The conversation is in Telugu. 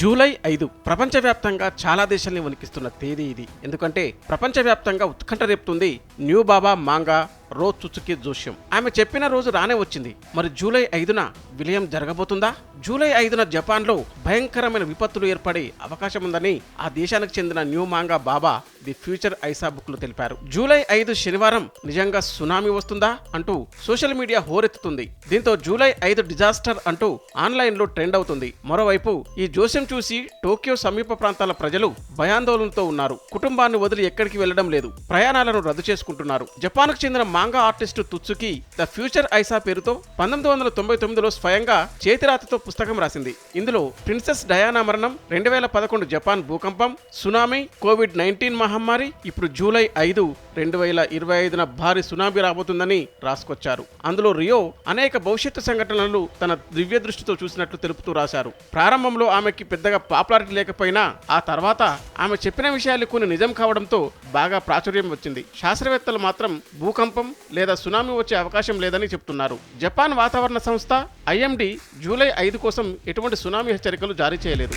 జూలై ఐదు ప్రపంచవ్యాప్తంగా చాలా దేశాల్ని వణికిస్తున్న తేదీ ఇది. ఎందుకంటే ప్రపంచవ్యాప్తంగా ఉత్కంఠ రేపుతుంది న్యూ బాబా మాంగా రో చుచుకి జోష్యం. ఆమె చెప్పిన రోజు రానే వచ్చింది. మరి జూలై ఐదున విలయం జరగబోతుందా? జూలై ఐదున జపాన్లో భయంకరమైన విపత్తులు ఏర్పడే అవకాశం ఉందని ఆ దేశానికి చెందిన new manga Baba the future I saw బుక్లు తెలిపారు. జూలై ఐదు శనివారం నిజంగా సునామీ వస్తుందా అంటూ సోషల్ మీడియా హోరెత్తుతుంది. దీంతో జూలై ఐదు డిజాస్టర్ అంటూ ఆన్లైన్లో ట్రెండ్ అవుతుంది. మరోవైపు ఈ జోస్యం చూసి టోక్యో సమీప ప్రాంతాల ప్రజలు భయాందోళనతో ఉన్నారు. కుటుంబాన్ని వదిలి ఎక్కడికి వెళ్ళడం లేదు. ప్రయాణాలను రద్దు చేసుకుంటున్నారు. జపాన్కు చెందిన manga artist Tatsuki the future I saw పేరుతో పంతొమ్మిది వందల తొంభై తొమ్మిదిలో స్వయంగా చేతిరాతతో పుస్తకం రాసింది. ఇందులో ప్రిన్సెస్ డయానా మరణం రెండు వేల పదకొండు జపాన్ భూకంపం సునామీ కోవిడ్ నైన్టీన్ మహమ్మారి ఇప్పుడు జూలై ఐదు రెండు వేల ఇరవై ఐదున భారీ సునామీ రాబోతుందని రాసుకొచ్చారు. అందులో రియో అనేక భవిష్యత్తు సంఘటనలు తన దివ్య దృష్టితో చూసినట్లు తెలుపుతూ రాశారు. ప్రారంభంలో ఆమెకి పెద్దగా పాపులారిటీ లేకపోయినా ఆ తర్వాత ఆమె చెప్పిన విషయాలు కొన్ని నిజం కావడంతో బాగా ప్రాచుర్యం వచ్చింది. శాస్త్రవేత్తలు మాత్రం భూకంపం భూకంపం లేదా సునామీ వచ్చే అవకాశం లేదని చెప్తున్నారు. జపాన్ వాతావరణ సంస్థ ఐఎండి జూలై ఐదు కోసం ఎటువంటి సునామీ హెచ్చరికలు జారీ చేయలేదు.